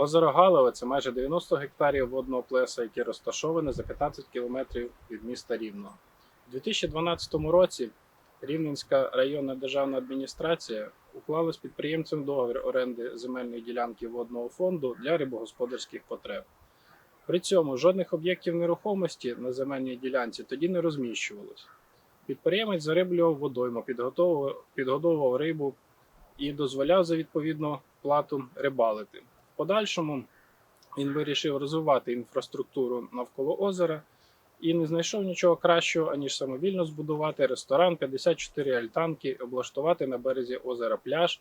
Озеро Галове це майже 90 гектарів водного плеса, яке розташоване за 15 кілометрів від міста Рівного. У 2012 році Рівненська районна державна адміністрація уклала з підприємцем договір оренди земельної ділянки водного фонду для рибогосподарських потреб. При цьому жодних об'єктів нерухомості на земельній ділянці тоді не розміщувалось. Підприємець зариблював водойму, підготовував, підгодовував рибу і дозволяв за відповідну плату рибалити. В подальшому він вирішив розвивати інфраструктуру навколо озера і не знайшов нічого кращого, аніж самовільно збудувати ресторан 54 альтанки, облаштувати на березі озера пляж,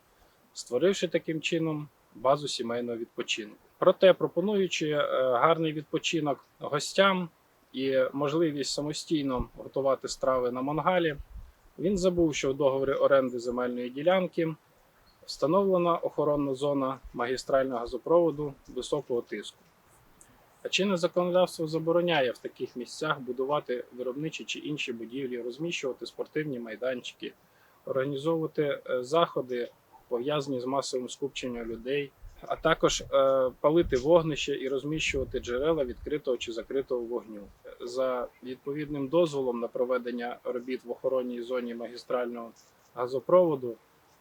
створивши таким чином базу сімейного відпочинку. Проте, пропонуючи е, гарний відпочинок гостям і можливість самостійно готувати страви на мангалі, він забув, що в договорі оренди земельної ділянки встановлена охоронна зона магістрального газопроводу високого тиску. А чинне законодавство забороняє в таких місцях будувати виробничі чи інші будівлі, розміщувати спортивні майданчики, організовувати е, заходи, пов'язані з масовим скупченням людей, а також е, палити вогнище і розміщувати джерела відкритого чи закритого вогню. За відповідним дозволом на проведення робіт в охоронній зоні магістрального газопроводу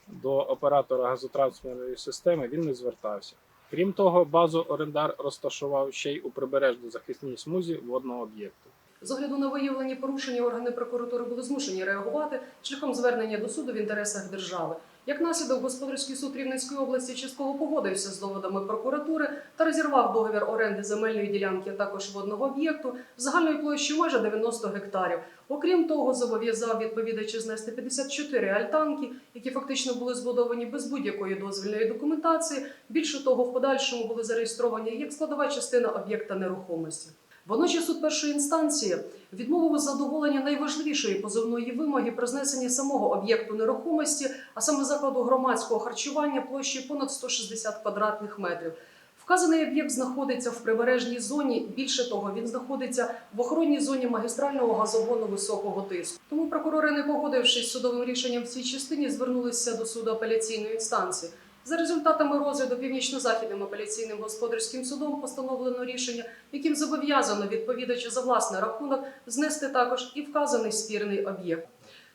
до оператора газотранспортної системи він не звертався. Крім того, базу орендар розташував ще й у прибережно захисній смузі водного об'єкту. З огляду на виявлені порушення органи прокуратури були змушені реагувати шляхом звернення до суду в інтересах держави. Як наслідок, господарський суд Рівненської області частково погодився з доводами прокуратури та розірвав договір оренди земельної ділянки, а також водного об'єкту загальною площею майже 90 гектарів. Окрім того, зобов'язав відповідача знести 54 альтанки, які фактично були збудовані без будь-якої дозвільної документації. Більше того, в подальшому були зареєстровані як складова частина об'єкта нерухомості. Водночас суд першої інстанції відмовив задоволення найважливішої позовної вимоги про знесення самого об'єкту нерухомості, а саме закладу громадського харчування площею понад 160 квадратних метрів. Вказаний об'єкт знаходиться в прибережній зоні. Більше того, він знаходиться в охоронній зоні магістрального газогону високого тиску. Тому прокурори, не погодившись з судовим рішенням в цій частині, звернулися до суду апеляційної інстанції. За результатами розгляду північно-західним апеляційним господарським судом постановлено рішення, яким зобов'язано відповідача за власний рахунок знести також і вказаний спірний об'єкт.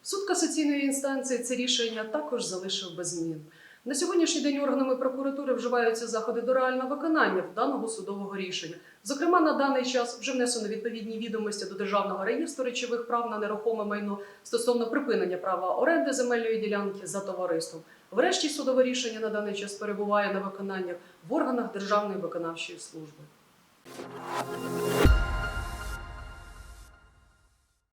Суд касаційної інстанції це рішення також залишив без змін. На сьогоднішній день органами прокуратури вживаються заходи до реального виконання даного судового рішення. Зокрема, на даний час вже внесено відповідні відомості до державного реєстру речових прав на нерухоме майно стосовно припинення права оренди земельної ділянки за товариством. Врешті судове рішення на даний час перебуває на виконаннях в органах Державної виконавчої служби.